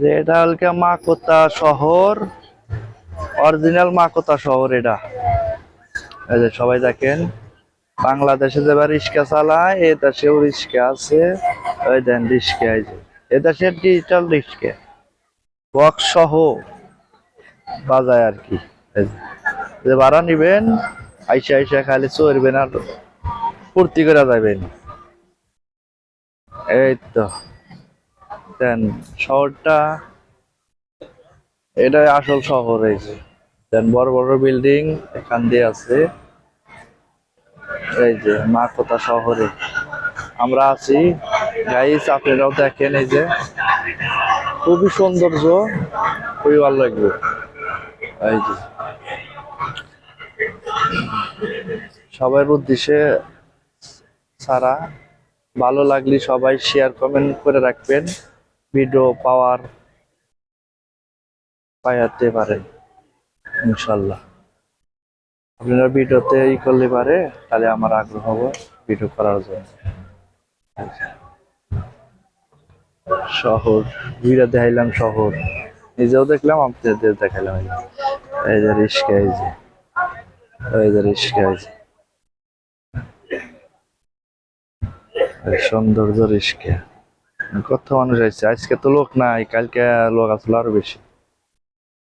যে এটা হলকে মাকোতা শহর অরিজিনাল মাকোতা শহর এটা। এই যে সবাই দেখেন, বাংলাদেশে যেবার রিক্সা চালায়, এ দেশেও রিক্সা আছে। ওই দেন রিক্সা, এই যে। এ দেশের ডিজিটাল রিক্সা। বক্স সহ বাজায় আর কি। যে। যে ভাড়া নিবেন, আইসা আইসা খালি চড়বেন আর ফুর্তি করে যাবেন। এই তো। দেন, শহরটা, এটাই আসল শহর এই যে। দেন বড় বড় বিল্ডিং এখান দিয়ে আছে। এই যে মাকোতা শহরে। আমরা আছি। গাইস আপনারাও দেখেন এই যে। খুবই সৌন্দর্য, খুবই ভালো লাগবে। এই যে। সবার উদ্দেশ্যে ছাড়া ভালো লাগলে সবাই শেয়ার কমেন্ট করে রাখবেন। ভিডিও পাওয়ার পাইতে পারেন ইনশাল্লাহ আপনারা ভিডিওতে ই করলে পারে, তাহলে আমার আগ্রহ হবে ভিডিও করার জন্য। শহর, ঘুরে দেখাইলাম শহর। নিজেও দেখলাম আপনাদের দেখাইলাম। এই যে রিস্কা, এই যে এই যে রিস্কা, এই যে। সৌন্দর্য রিস্কা। কত মানুষ আছে আজকে তো লোক নাই কালকে লোক আসলো আরও বেশি।